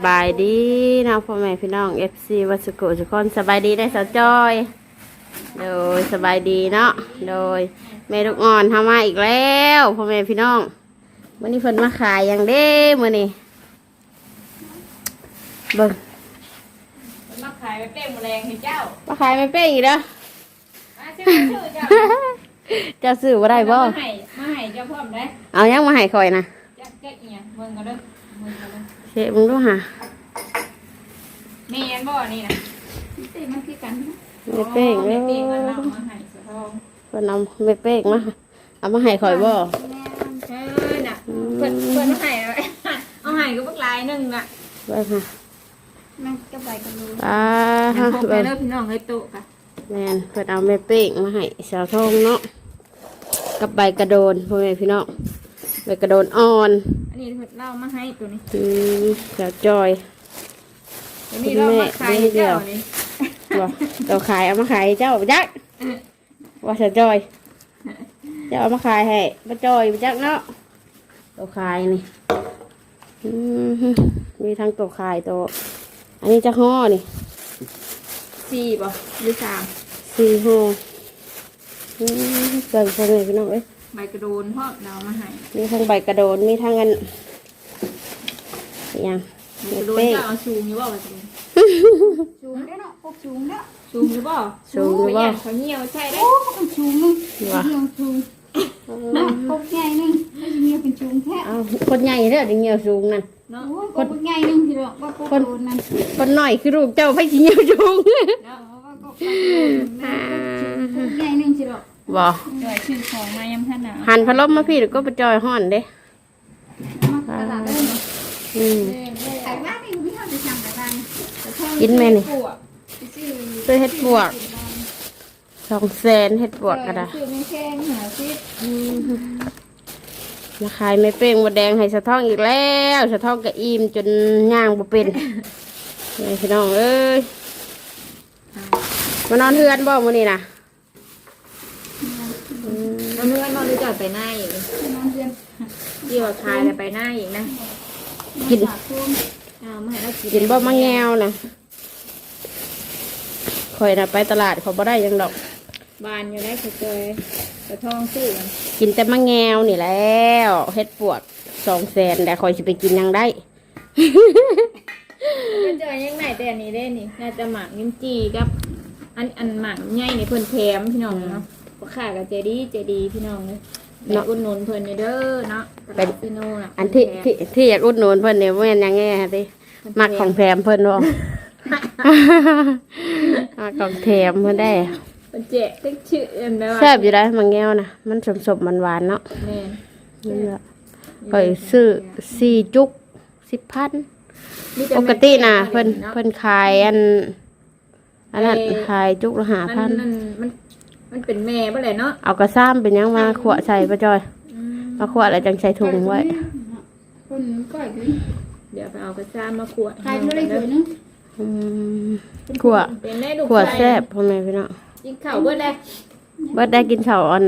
สบายดีนะพ่อแม่พี่น้อง FC วัดสุโขทุกคนสบายดีได้อสาวจอย โดยสบายดีเนาะโดยแม่ลูกอ่อนทำมาอีกแล้วพ่อแม่พี่น้องวันนี้เพิ่นมาขายอย่างเด้มื้อนี้เบิ่งมาขายไปเป้งแมลงให้เจ้ามาขายไม่เป้งอีกแล้วมาชื่อชื่อเจ้าจะซื้อบ่ได้บ่มาให้มาให้เจ้าพร้อมได้เอายังมาให้คอยนะจักจักอีหยังเบิ่งกันเด้อเบิ่งกันเด้อ เชฟมึงดูหาแม่นบ่นี่น่ะสิมันคือกันไม่เป้งอ๋อเด้แม่อเป้งมันเอามาให้สะทองเพิ่นเอาไม่เป้งมาเอามาให้คอยบ่แม่นเออน่ะเพิ่นเพิ่นมาให้เอาไว้เอาให้ก็บักหลายหนึงน่ะเบิ่งค่ะมันก็ไปกันเลยอ่าฮะฮะไปเบิ่งเด้อพี่น้องเฮ้ยโตะกะแม่นเพิ่นเอาแม่เป้งมาให้สาวทองเนาะกับใบกระโดนพ่อแม่พี่น้อง ใบกระโดนอ่อนอันนี้เพิ่นเล่ามาให้ตัวนี้อืมสาวจอยตัวนี้เรามาขายให้เจ้านี่ว่าเราขายเอามาขายให้เจ้าไปจักว่าสาวจอยเจ้าเอามาขายให้ป้าจอยไปจักเนาะตัวขายนี่อืมมีทั้งตัวขายตัวอันนี้จะห่อนี่สี่บ่หรือสามสี่ห่ออืมเกินพ่อแม่พี่น้องเอ้ย ใบกระโดนพ่อเราเอามาให้มีทั้งใบกระโดนมีทั้งอันอย่างใบกระโดนเป้งเจ้าเอาชูงอยู่บ่ว่าจะเป็นชูงได้เนาะพวกชูงเนาะชูงอยู่บ่สูงหรือบ่ว่าเขาเหี่ยวใช่ได้โอ้พวกมันชูงนึงว่ะเดียวชูงนะพวกใหญ่นึงไม่ใช่เมียเป็นชูงแท้เอาคนใหญ่เด้อดึงเงียวสูงนั่นเนาะโอ้ยพวกใหญ่นึงที่เราว่าพวกโดนนั่นคนหน่อยคือลูกเจ้าไปสิเงียวสูงเนาะว่าพวกโดนนั่นพวกใหญ่นึงที่เรา บ่จอยชื่อของมายำท่านหนาวหันพัดลมมาพี่เดี๋ยวก็ไปจอยห่อนเด้มาตลาดได้เนาะอืมไก่บ้านนี่ไม่ทำจะสั่งแต่บ้านกินไหมนี่ปวกซื้อซื้อเห็ดปวกสองแสนเห็ดปวกก็ได้ซื้อไม่แข็งหาซิมาขายไม่เป้งหมดแดงให้สะท้องอีกแล้วสะท้องกระอิ่มจนย่างบ่เป็นนี่พี่น้องเอ้ยมานอนเฮือนบ่มื้อนี้นะน้ำ เนื้อนอนหรือจอยไปหน้าอีกนอนเรียนยี่ว่าคายแล้วไปหน้าอีกนะกินฝากช่วงเอามาให้เรากินกินบ่มะแงวนะข่อยน่ะไปตลาดเขาบ่ได้หยังดอก บานอยู่ได้เขาเจอตะทองซื้อกันกินแต่มะแงวนี่แล้วเฮ็ดปวกสองแสนแต่ข่อยสิไปกินหยังได้ก็เจอยังไงแต่อันนี้ได้นี่น่าจะหมักนิ้มจีกับ อันอันหมักใหญ่นี่เพิ่นแถมพี่น้องเนาะรา คาก็ใจดีใจดีพี่น้องเลยไปอุดหนุนเพิ่นนี่เด้อเนาะตลาดพี่โน่น่ะอันที่ที่ที่อยากอุดหนุนเพิ่นเนี่ยบ่แม่นหยังไงฮะติมักของแถมเพิ่นบ่ มักของแถมเพิ่นได้เป็นเจ๊เต็กชื่อเอ็มได้ว่าแซ่บอยู่ได้มะแงวนะมันสมๆหวานๆเนาะแม่นนั่นแหละข่อยซื้อสี่จุกสิบพันมีแต่ปแม่กติน่ะแม่เพิ่นเนาะเพิ่นขายอันอันนั้นขายจุกละห้ามัพันนมัน มันมันเป็นแม่บ่แหละเนาะเอากระซ้ำเป็นหยังมาขวใส่ปะจอย อืมมาขวแล้วจังใส่ถุงไว้ คนก้อยคือเดี๋ยวไปเอากระซ่ามาขวดขายเท่าไรสวยนึงอืมขวเป็นได้ลูกขวชายแซ่บพ่อแม่พี่น้องกินข้าวเบิดได้เบิดได้กินข้าวอ่อน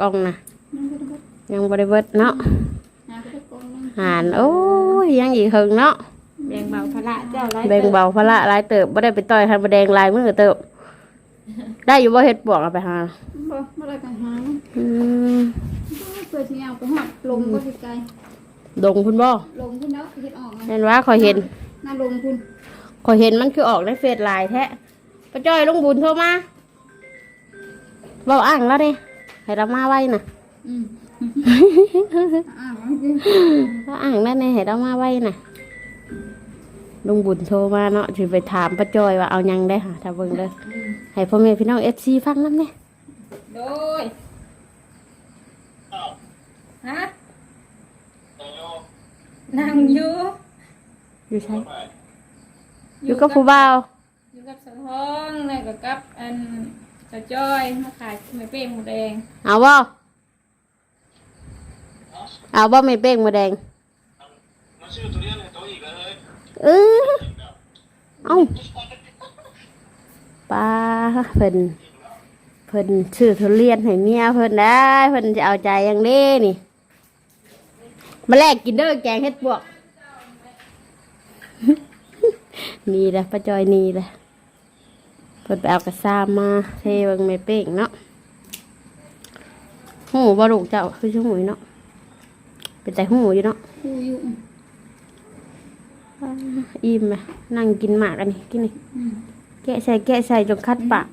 กล่องนะยังบ่ได้เบิดเนาะหาไปกองนึงหานโอ้ยยังอีกหึงเนาะแบ่งเบาภาระเจ้าไรแบ่งเบาภาระหลายเติบบ่ได้ไปต่อยคันบ่แดงลายมือเติบ ได้อยู่บ่เฮ็ดปวกเอาไปหาบ่บ่ได้กันหาอืมเพื่อที่เอาไปหอดลงก็สิไกลดงพุ่นบ่ลงพุ่นแล้วเฮ็ดออกนะเห็นว่าขอยเห็นน่าลงพุ่นขอยเห็นมันคือออกในเฟซไลน์แท้ป้าจ้อยลุงบุญโทรมาเว้าอ่างแล้วนี่ให้เรามาไว้น่ะอืมอ่ามันคือเว้าอ่างแล้วนี่ให้เรามาไว้น่ะ ลุงบุญโทรมาเนาะสิไปถามป้าจ้อยว่าเอายังได้ค่ะถ้าเบิ่งเด้อให้พ่อแม่พี่น้อง FC ฟังนำแน่โดยฮะนั่งอยู่อยู่ใช่อยู่กับผู้บ่าวอยู่กับสะท้องแล้วก็กับอันสะจ้อยมาขายไม่เป้งหมูแดงเอาบ่เอาบ่ไม่เป้งหมาแดงมาชื่อตัว เออเอ้าป้าเพิ่นเพิ่นชื่อทุเรียนให้เมียเพิ่นได้เพิ่นจะเอาใจอยังนี้นี่ มาแลกกินเด้อแกงเฮ็ดบวกนี่แหละป้าจอยนี่แหละเพิ่นไปเอากระซ้ำมาเทบิ่งไม่เป้งเนาะหูบ่ลูกเจ้าคือชั่วโมงเนาะเป็นแต่หูอยู่เนาะกูอยู่ อ่าอิ่มไหมนั่งกินหมากอันนี้กินนี่อืมแกะใส่แกะใส่จนคัดปาก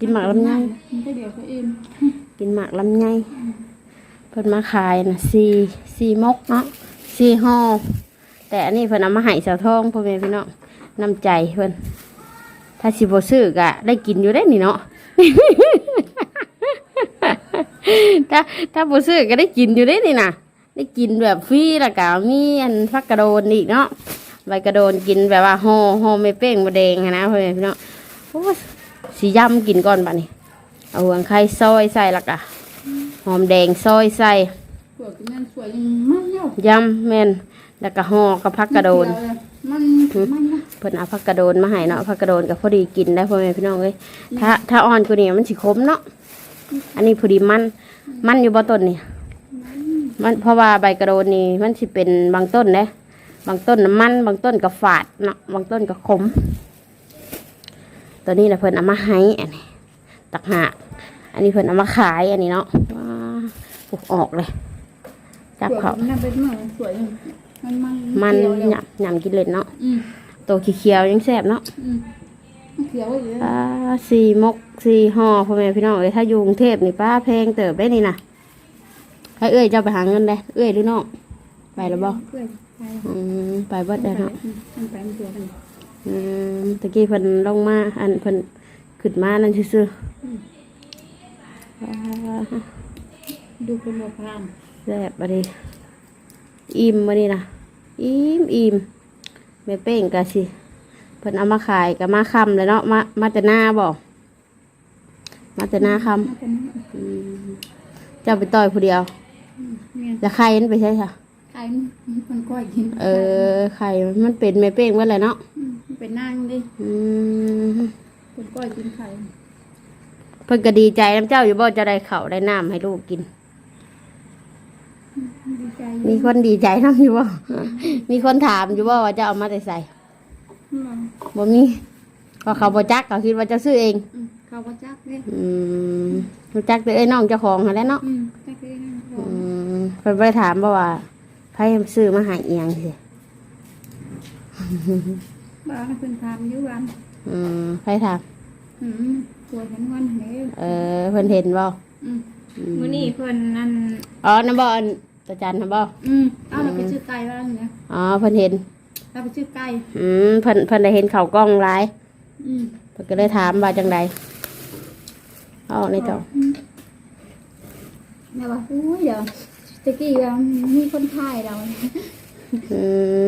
กินหมากลำไยมันก็เดี๋ยวเขาเองกินหมากลำไยเพิ่นมาขายนะสี่สี่มกเนาะสี่ห่อแต่อันนี้เพิ่นเอามาให้สาวทองพ่อแม่พี่น้องน้ำใจเพิ่นถ้าสิบ่ซื้อก็ได้กินอยู่ได้นี่เนาะถ้าถ้าบ่ซื้อก็ได้กินอยู่ได้นี่นะ ได้กินแบบฟรีแล้วก็มีอันฟักกระโดนอีกเนาะใบกระโดนกินแบบว่าห่อห่อไม่เป้งบ่แดงหั้นนะพ่อแม่พี่น้องโอ้ยสิย่ำกินก่อนบัดนี้เอาหัวไข่ซอยใส่และกะหอมแดงซอยใส่สวยกันนั่นสวยยังมันเยอะยำแม่นแล้วก็ห่อกับผักกระโดนมันมันนะเพิ่นเอาผักกระโดนมาให้เนาะผักกระโดนกับพอดีกินได้พ่อแม่พี่น้องเอ้ยถ้าถ้าอ่อนกว่านี้มันสิขมเนาะอันนี้พอดีมันมันอยู่บ่ต้นนี่ มันเพราะว่าใบกระโดนนี่มันสิเป็นบางต้นเด้บางต้นน้ำมัน บางต้นก็ฝาดเนาะบางต้นก็ขม ตัวนี้แหละเพิ่นเอามาให้อันนี้ตักหากอันนี้เพิ่นเอามาขายอันนี้เนาะว้าปลูกออกเลย จับเขาสวยนั่นเป็นมันสวยมันมันมันเขียวแล้วหยำหยำกินเล่นเนาะอืมตัวเขียวๆยังแซ่บเนาะอืมเขียวอยู่อ่าสี่มกสี่ห่อพ่อแม่พี่น้องเอ้ยถ้าอยู่กรุงเทพนี่ป้าแพงเติบได้นี่นะ ให้เอ้ยเจ้าไปหาเงินได้เอ้ยหรือน้องไปแล้วบ่เพื่อนไปอืมไปเบิดได้เนาะมันไปมันเดียวกันอืมตะกี้เพิ่นลงมาอันเพิ่นขึ้นมานั่นซื่อๆอ่าดูเป็นโมพรามแซ่บบัดนี้อิ่มบัดนี้นะอิ่มอิ่มแม่เป้งกะสิเพิ่นเอามาขายก็มาค่ำเลยเนาะมามาแต่หน้าบ่มาแต่หน้าค่ำมาเป็นอืมเจ้าไปต่อยผู้เดียว เนี่ยจะใครนั่นไปใช่ค่ะใครมันก้อยกินเออใครมันเป็นแม่เป้งไว้เลยเนาะมมันเป็นนางดิอืมเป็นก้อยกินไข่เพิ่นก็ดีใจน้ำเจ้าอยู่บ่จะได้ข้าวได้น้ำให้ลูกกินดีใจมีคนดีใจน้ำอยู่บ่มีคนถามอยู่บ่ว่าจะเอามาแต่ใส่อืมบ่มีเพราะเขาบ่จักเขาคิดว่าเจะซื้อเองอืมเขาประจักเนี่ยอืมรู้จักแต่เอ้ยน้องเจ้าของหั่นแหล้วเนาะอืมจักเลยนะอืม เพิ่นบ่ไปถามบ่ว่าไผซื้อมาให้อีหยังสิบ้านเพิ่นทำอยู่วันอืมไผถามอืมสวยทั้งวันเลยเออเพิ่นเห็นบ่อืมอืมื้อนี้เพิ่นนั่นอ๋อน้ำบ่อันตาจันทร์นะบ่อืมเอาเราไปชื่อไก่บ้างเนี่ยอ๋อเพิ่นเห็นเราไปชื่อไก่อืมเพิ่นเพิ่นได้เห็นเขาวกล้องหลายอืมเพิ่นก็เลยถามว่าจังใดเอาในจอแม่ว่าโอ้ยเดี๋ยว ตะกี้ว่ามีคนถ่ายเราอื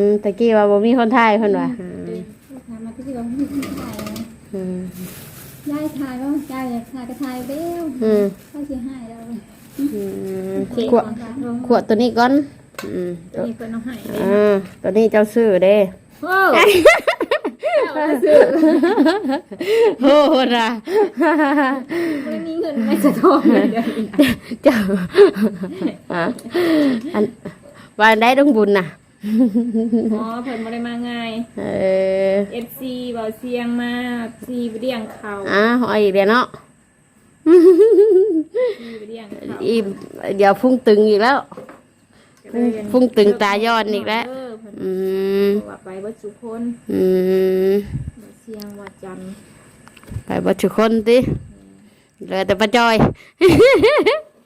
มตะกี้ว่าบ่มีคนถ่ายเพิ่นว่าอืมถามมาตะกี้ว่ามีคนถ่ายเราอืมยายถ่ายว่ายายอยากถ่ายก็ถ่ายเบ้วอืมเขาสิให้เราอืมขวดขวดตัวนี้ก่อนอืมตัวนี้เพิ่นเอาให้เลยอ่าตัวนี้เจ้าซื้อเด้โอ้เอามาซื้อโหดอะบ่ได้มีเงิ นไม่สะทองเลยเดี๋ยวนี้นะเจ้าอะอันว่าได้ต้องบุญน่ะ อ๋อเพิ่นบ่ได้มาง่าย เออ FC บ่เสียงมาซีไปเลี้ยงเขาอะหอยอีกแล้วเนาะ ซีไปเลี้ยงเขาอีเดี๋ยวพุ่งตึงอีกแล้วก็เลยฟุ้งตึงตาย้อนอีกแล้ว เเพิ่นอืม ว่าไปบ่สุคนอืม บ่เสียงว่าจันทร์ ไปบ่ทุกคนติ เหลือแต่ป้าจอย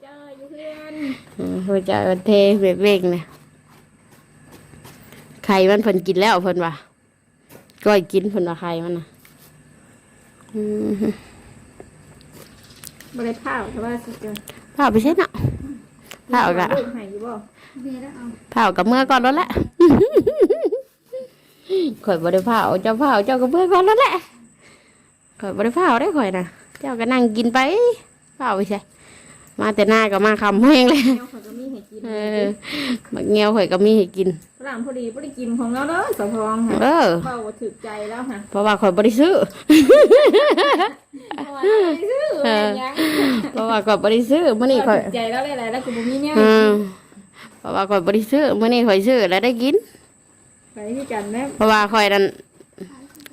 จ้าอยู่เพื่อนอืมป้าจอยมันเทเบกๆนะไข่มันเพิ่นกินแล้วเพิ่นว่าก้อยกินเพิ่นว่าไข่มันน่ะอืมบ่ได้พาแต่ว่าสิเจอพาไปใช่เนาะพาออกละลูกให้อยู่บ่เบียร์แล้วเอาพาออกกับเมื่อก่อนแล้วแหละข่อยบ่ได้พาเอาเจ้าพาเอาเจ้ากับเมื่อก่อนแล้วแหละข่อยบ่ได้พาเอาได้ข่อยน่ะ เจ้าก็นั่งกินไปพาเอาไปใช่มาแต่หน้าก็มาคำแห้งเลยแนวเขาก็มีให้กินเออบักเงียวข่อยก็มีให้กินฝรั่งพอดีบ่ได้กินของเราเด้อสะพองค่ะเออเว้าว่าถูกใจแล้วค่ะเพราะว่าข่อยบ่ได้ซื้อเพราะว่าเราไม่ได้ซื้อแม่นยังเพราะว่าข่อยบ่ได้ซื้อมื้อนี้ข่อยถูกใจแล้วหลายๆแล้วก็บ่มีแนวอืให้กิมนเพราะว่าข่อยบ่ได้ซื้อมื้อนี้ข่อยซื้อแล้วได้กินไปที่กันแม่เพราะว่าข่อยนั่น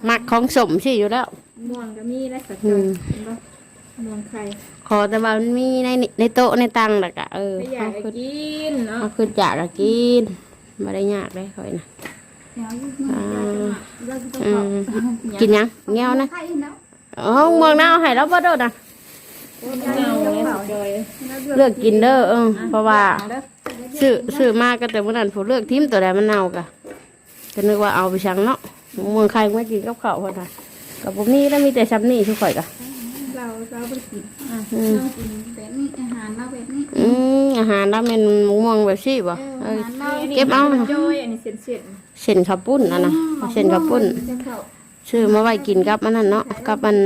มักของสมสิอยู่แล้ว ม่วงก็มีและสักอืจอยมเห็นปะม่วงไข่ขอแต่ว่ามันมีในนี่ในโต๊ะในตังแหละกะเออไม่อยากจะกินเนาะเอาขึ้นจากก็กินไม่ได้ยากเลยค่อยนะเดี๋ยวอยู่เมื่อไหร่เราจะต้องอืขอมกินยังเงี้ยวนะไข่แล้วห้องเมืองน้าเอาให้เราบ่โดดนะเอาเลยสักจอยเลือกกินเด้อเออเพราะว่าเอาเด้อซื้อซื้อมาก็แต่เมื่อนั้นผมเลือกทิมตัวใดมันเน่ากะก็นึกว่าเอาไปชังเนาะเมืองใครไม่กินกับข้าวคนน่ะ กับผมนี่แล้วมีแต่ซับนี่ทุกข่อยกะเราเราไปกินอืมเรากินแบบนี้อาหารเราแบบนี้อืมอาหารแล้วเป็นหมูม่วงแบบซี่บ่เอออาหารเราเก็บเอานจอยอันนี้เส้นเส้นเส้นข้าวปุ้นอะนะเส้นข้าวปุ้นจะเข้าซื้อมาไว้กินกับมันนั่นเนาะกับมัน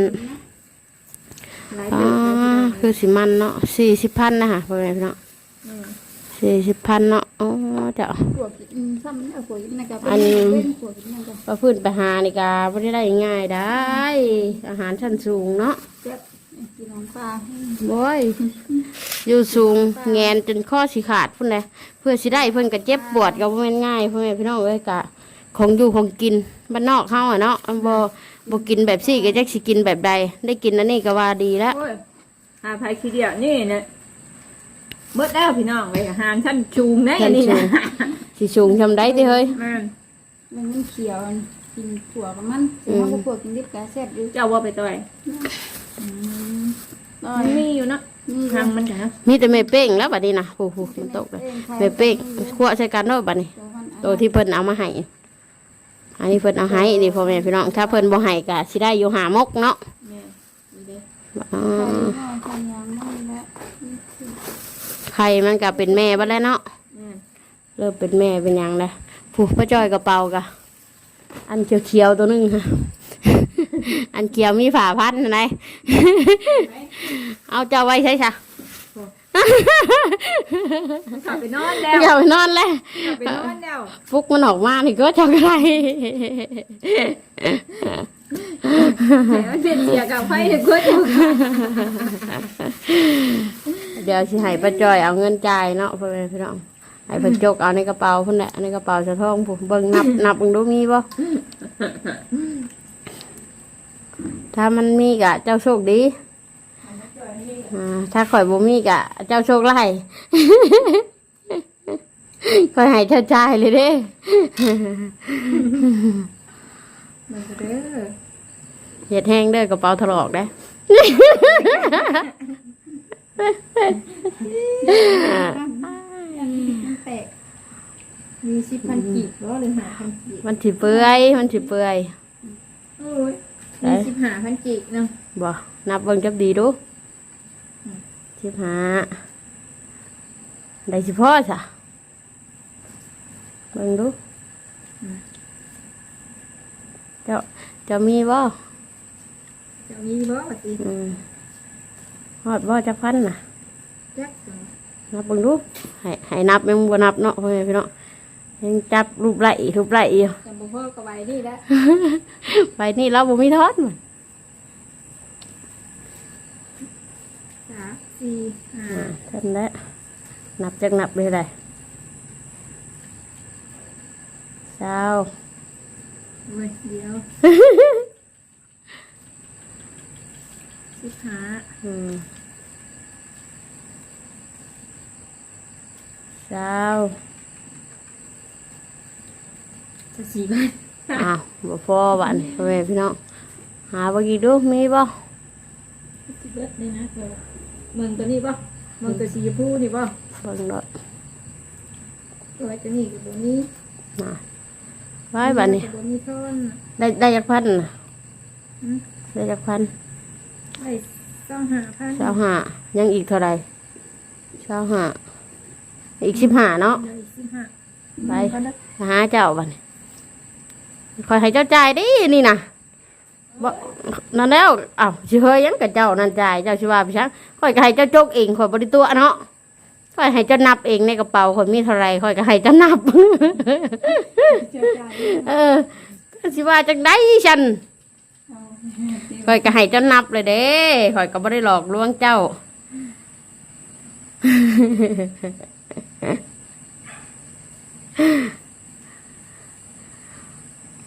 หลายอ่าเดือนแล้วคือสิมันเนาะสี่สิบพันนะฮะพ่อแม่พี่น้องอืม สี่สิบพันเนาะอ๋อเจ้า ขวดกินซ้ำเอาขวดกินนะครับอัน เป็นขวดกินนะครับก็พื้นไปหานี่กาไม่ได้ได้ง่ายได้ อาหารชั้นสูงเนาะเจ็บกินน้ำปลาบอยอยู่สูงแงนจนข้อสิขาดพุ่นเลยเพื่อสิได้เพิ่นก็เจ็บปวดก็บ่แม่นง่ายพ่อแม่พี่น้องเอ้ยกะ ของอยู่ของกินบ้านนอกเฮาอะเนาะบ่บ่กินแบบซี่ก็จักสิกินแบบใดได้กินอันนี้ก็ว่าดีแล้ว โอ้ยหาภัยขี้เดียวนี่เนี่ย เบิดแล้วพี่น้องเลยอาหารท่านชูงได้อันนี้นะสิสูงทำได้ติเฮ้ย แม่นมันมันเขียวกินขวดกับมันถึงว่าขวดกินดิบกะแซ่บอยู่เจ้าว่าไปต่อยต่อมันยมีอยู่เนาะนี่ทางมันกันนะมีแต่แม่เป้งแล้วบัดนี้นะโอ้โหมันตกเลยแม่เป้งคั่วใส่กันเนาะบัดนี้ตัวที่เพิ่นเอามาให้ อันนี้เพิ่นเอาให้นี่พ่อแม่พี่น้อง ถ้าเพิ่นบ่ให้ก็สิได้อยู่หามกเนาะแม่นี่เด้ อ่า ทำยังไม่แล้ว ไข่มันก็เป็นแม่บัดแล้วเนาะแม่นเริ่มเป็นแม่เป็นหยังแล้วผูกพระจ้อยกระเป๋ากะอันเขียวๆตัวหนึงค่ะอันเขียวมีฝาพันอะไรเอาเจ้าไว้ใช่ค่ะมันขับไปนอนแล้วอย่าไปนอนเลยขับไปนอนแล้วฟุกมันออกมานี่ก็จะอะไรแต่มันเป็นเสียกับไฟถึงคนอยู่ เดี๋ยวสิให้ป้าจอยเอาเงินจ่ายเนาะพ่อแม่พี่น้องให้เพิ่นจกเอาในกระเป๋าเพิ่นแหละในกระเป๋าสะท้องผมเบิ่งนับ นับเบิ่งดูมีบ่ถ้ามันมีกะ เจ้าโชคดีอ่าถ้าข่อยบ่มีกะ เจ้าโชคไล่ ข่อยให้เจ้าจ่ายเลยเด้มันก็เด้อเฮ็ดแห้งเด้อกระเป๋าถลอกเด้มัน แตกมีสิบพันกีบหรือหาพันกีบมันสิเปื่อยมันสิเปื่อยโอ้ยมีสิบหาพันกีบเนาะบ่นับเบิ่งจับดีดูสิบห้าได้สิพ่อจ้ะเบิ่งดูเจ้าเจ้ามีบ่จะมีบ่ปฏิอื มฮอดบ่จักพันน่ะจักจังนับเบิ่งดูให้ให้นับยังบ่นับเนาะพ่อแม่พี่น้องยังจับรูปไหลรูปไหลอยู่จะบ่พอกับใบนี่แล้วไปนี่เราบ่มีทอดมันสามสี่ห้าอ่าท่านแล้วนับจักนับเลยได้เช้าโอ้ยเดียว สิบห้า อืมเช้าจะสี่บาทอ้าวบ่พอบ้านพ่อแม่พี่น้องหาบ่กี่ดูมีบ่สิบเบิดเลยนะเดี๋ยวเมืองตัวนี้ป่ะเมืองตัวสีชมพูนี่ป่ะเบิ่งดอกตัวตัวนี้กับตัวนี้น่ะไว้บ้านนี้ตัวนี้ท่อนได้ได้จักพันน่ะอืมได้จักพัน ไอ้ต้องหาพันเช้าห้ายังอีกเท่าไหร่เช้าห้าอีกสิบห้าเนาะเดี๋ยวอีกสิบห้าไป ก็ได้หาเจ้าบ้านนี้คอยให้เจ้าจ่ายดินี่น่ะบ่นั่นแล้วอ้าวสิเฮยยังกับเจ้านั่นจ่ายเจ้าสิว่าไปชักคอยก็ให้เจ้าจกเองคอยบริตัวเนาะคอยให้เจ้านับเองในกระเป๋าคอยมีเท่าไหรคอยก็ให้เจ้านับ เจ้าใจเออสิว่าจังได้ฉัน คอยก็ให้เจ้านับเลยเด้คอยก็ไม่ได้หลอกลวงเจ้า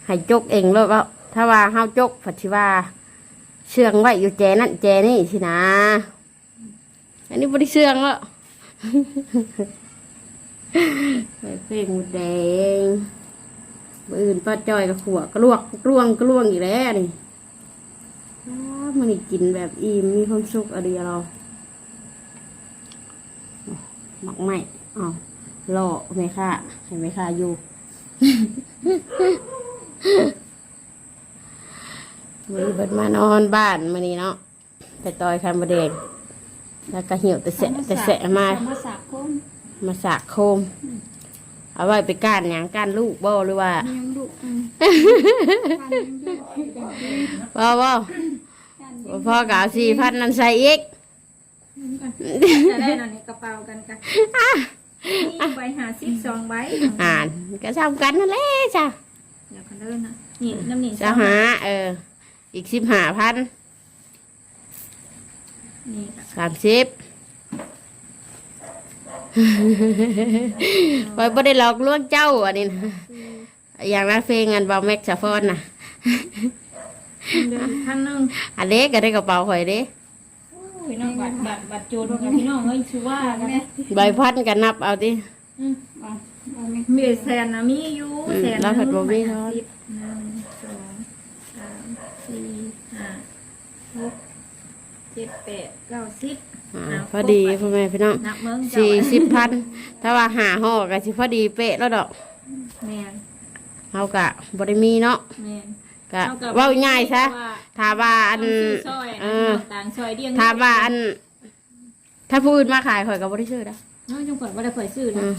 ให้จกเองเลยว่าถ้าว่าเฮาจกผัดชิว่า เชื่องไว้อยู่แจนั่นแจนี่สินะ อันนี้บริเชื่องแล้วใส่เพลงหมดแดง อื่นป้าจอยกับขวกระลวกกลวงกลวงอีกแล้วนี่ มันนี่กินแบบอิ่มมีความสุขอะไรเราหมักไหมอ้าวรอไม่ค่าให้ไม่ค่าอยู่มือเบิดมานอนบ้านมานี่เนาะไปต่อยคันบะเดงแล้วก็เหี่ยวแต่แสะแต่แสะมาเอมาสักคนมาสากโคม เอาไว้ไปก้านหยังก้านลูกบ่หรือว่ามียังดุอืมการยังดุการดีบ่บ่การดี พ่อกเอาสี่พันนั่นใส่อีกจะได้นอนในกระเป๋ากันกันนี่ใบหาซิปสองใบอ่านก็ทำกันนั่นแหละจ้ะเดี๋ยวกันเดินนะนี่น้ำหนีจะหาเออ อีกสิบห้าพันนี่ค่ะสามสิบไว้บ่ได้หลอกลวงเจ้าอันนี้นะอย่างนั้นเพลงอันเบาแม็กซ์ซาฟอนน่ะ เดินข้างนึงอันเล็กก็ได้กระเป๋าข่อยเด้พี่น้องบัตรบัตรบัตรโจรกับพี่น้องเอ้ยชื่อว่ากันนะใบพันกันนับเอาดิอืมว่าว่าไม่มีแสนนะมีอยู่อืมแสนแล้วผัดบ่มีเท่าสิบหนึ่งสองสามสี่ห้าหกเจ็ดแปดเก้าสิบอ่าอ่าพอดีพ่อแม่พี่น้องนับเมืองเจ้าสี่สิบพันถ้าว่าหาห่อก็สิพอดีเป๊ะแล้วดอกแมนเฮากะบ่ได้มีเนาะแมน กะเท่กับเว้าง่ายซะว่าถ้าว่าอันต้องซื้อซอยเออันอต่างซอยเดียงถ้าว่าอัน ถ้าผู้อื่นมาขายข่อยก็บ่ได้ซื้อนะ น้องจงเปิดว่าได้เผยซื้ออืนะม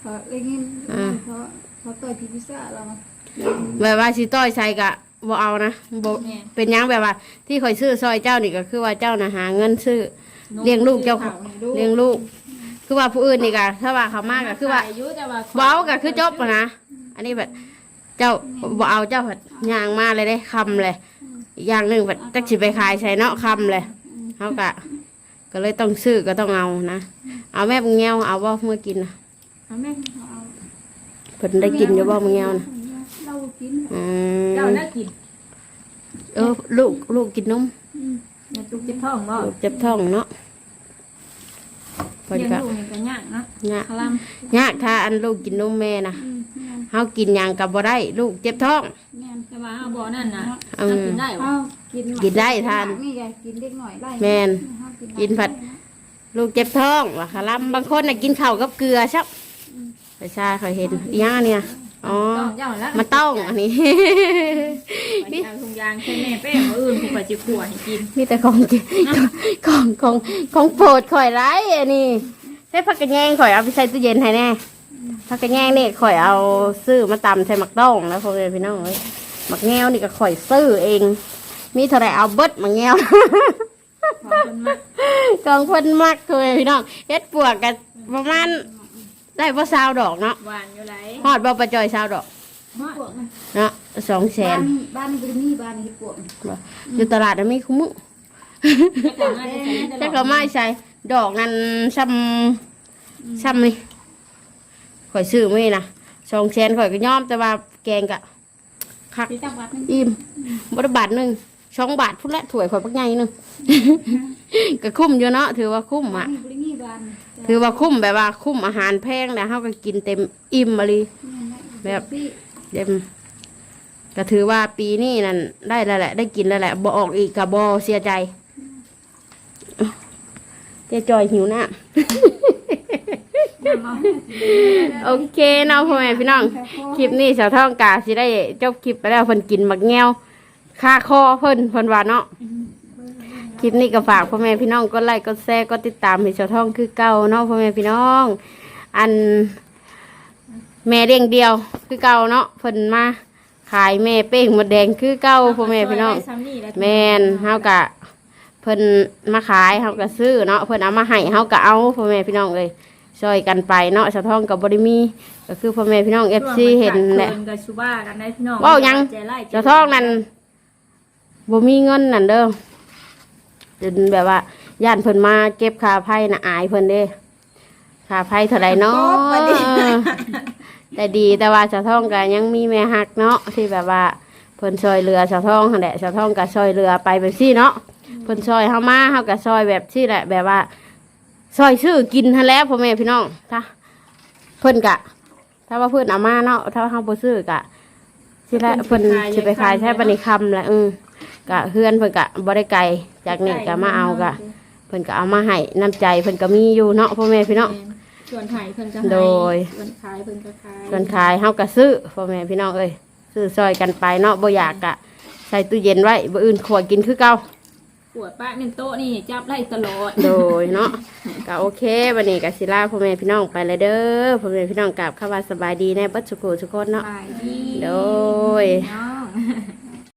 เพราะเอ้ยนี่อ่าเพราะเพราะตัวพิพิซ่าเรามาแบบว่าสิต้อยใส่กะบ่เอานะบ่แม่นเป็นหยังแบบว่า ที่ข่อยซื้อซอยเจ้านี่ก็คือว่าเจ้าน่ะหาเงินซื้อ เลี้ยงลูกเจ้าซื้อข้วให้เลี้ยงลูก คือว่าผู้อื่นนี่ก็ถ้าว่าเขามาก็คือว่าขยอยู่แต่ว่า เว้าก็คือจบอะนะ อันนี้แบบ เจ้าบ่เอาเจ้าแบบ ย่างมาเลยได้คำเลยอีกอย่างหนึ่งแบบจักสิไปขายใส่เนาะคำเลยเขากะ ก็เลยต้องซื้อก็ต้องเอานะ เอาแม่มึงเงี้ยวเอาบ่เมื่อกินนะเอาแม่เอาเพิ่นได้กินอยู่บ่มึงเงี้ยวนะเรากินอืเจ้ามน่ากินเออลูกลูกกินนมอย่าตุกจิบท้องบ่ลูกเจ็บท้องเนาะเพิ่นเลี้ยงก็ลูกนี่ก็ยากนะยากคลำยากถ้าอันลูกกินนมแม่นะอืมแม่นเฮากินหยังก็บ่ได้ ลูกเจ็บท้องแม่นแต่ ว่าเอาบ่อนั่นน่ะอืมเอากินได้บ่เอากินหมักินได้ทาน นี่ไงกินเล็กหน่อยไล่แม่นเอาหมักินผัด ลูกเจ็บท้องว่าคลำบางคนน่ะกินข้าวกับเกลือซับไปชาเขาเห็นอีหยังอันเนี่ยอ๋อต้องเจ้าละมันต้องอันนี้ไปเอาถุงยางใส่แม่แป้งมื้ออื่นผู้ก็สิขัวให้กินมีแต่ของกินของของของโปรดข่อยไรอันนี้ใช้ผักกระแยงข่อยเอาไปใส่ตู้เย็นให้แน่ผักกระแยงนี่ข่อยเอาซื้อมาตำใส่หมักต้องแล้วพ่อแม่พี่น้องเลย หมักแงวนี่ก็ข่อยซื้อเอง มีเท่าไรเอาเบิดหมักแงวของคนมากกองคนมักพ่อแม่พี่น้องเฮ็ดปวกกันประมาณได้พ่ซาวดอกเนาะหวานอยู่ไหลฮอดบ่ประจอยซาวดอกพวกมันเนาะสองแสบ้านนบ้านก็มีบ้านที่พวกบ่อยู่ตลาดน่ะมีคุ้มอจะมาได้ใช้ตลอดแต่ก็ไม่ใช่ดอกนั้นซ้ำซ้ำนี่ข่อยซื้อไม่นะสองแสนข่อยก็ยอมแต่ว่าแกงกะ คักที่จังหวัดนึงอิ่มบาทบาทหนึ่งสองบาทพุ่นละถ้วยข่อยปักใหญ่หนึ่งก็คุ้มอยู่เนาะถือว่าคุ้มบ้าอะนนี่บ่ได้มีบ้านถือว่าคุ้มแบบว่าคุ้มอาหารแพงนะเฮาก็กินเต็มอิ่มมาเลยแบบพี่เต็มก็ถือว่าปีนี้นั่นได้แล้วแหละ ได้กินแล้วแหละบ่ออกอีกกับบอเสียใจเจ๊จอยหิวน้ำ โอเคเนาะพ่อแม่พี่น้อง คลิปนี้สาวท่องกาสิได้จบคลิปไปแล้วเพิ่นกินหมักแงวค่าคอเพิ่นเพิ่นว่าเนาะ คลิปนี้ก็ฝากพ่อแม่พี่น้องกดไลค์กดแชร์กดติดตามให้สาวท่องคือเก่าเนาะพ่อแม่พี่น้อง อัน แม่เลี้ยงเดียวคือเก่าเนาะเพิ่นมาขายแม่เป้งหมดแดงคือเก่าพ่อแม่พี่น้อง แม่นเฮากะเพิ่นมาขายเฮากะซื้อเนาะเพิ่นเอามาให้เฮากะเอาพ่อแม่พี่น้องเลย ช่วยกันไปเนาะสะท้องกับบริมีก็คือพ่อแม่พี่น้อง FC เห็นแหละกับชูบ้ากันได้พี่น้องเว้ายังใจไล่ใจสะท้องนั่นบ่มีเงินนั่นเด้อจนแบบว่าย่านเพิ่นมาเก็บค่าไผ่น่ะอายเพิ่นเด้ค่าไผ่เท่าไหร่เนาะแต่ดีแต่ว่าสะท้องก็ยังมีแม่ฮักเนาะที่แบบว่าเพิ่นซอยเรือสาวทองหั่นแหละสาวทองก็ซอยเรือไปแบบซี่เนาะเพิ่นซอยเฮามาเฮาก็ซอยแบบซี่แหละแบบว่า ซอยซื้อกินหั่นแหล้วพ่อแม่พี่น้องถ้าเพิ่นกะ ถ้าว่าเพิ่นเอามาเนาะถ้าเฮาบ่ซื้อกะสิละเพิ่นสิไปขายใช้ปณิคำแหละเออกะเฮือนเพิ่นกะบ่ได้ไกลจากนี่ก็มาเอากะเพิ่นก็เอามาให้น้ำใจเพิ่นก็มีอยู่เนาะพ่อแม่พี่น้องส่วนขายเพิ่นก็โดยส่วนขายเพิ่นก็ขายส่วนขายเฮาก็ซื้อพ่อแม่พี่น้องเอ้ยซื้อซอยกันไปเนาะบ่อยากกะใส่ตู้เย็นไว้บ่อื่นขวดกินคือเก่า ปวดปะหนึ่งโต๊ะนี่จับไล่ตลอด โดยเนาะก็โอเควันนี้ก็สิลาพ่อแม่พี่น้องไปเลยเด้อพ่อแม่พี่น้องกราบคำว่าสบายดีในบัดสุโขทุกคนเนาะขายดี โดย น้อง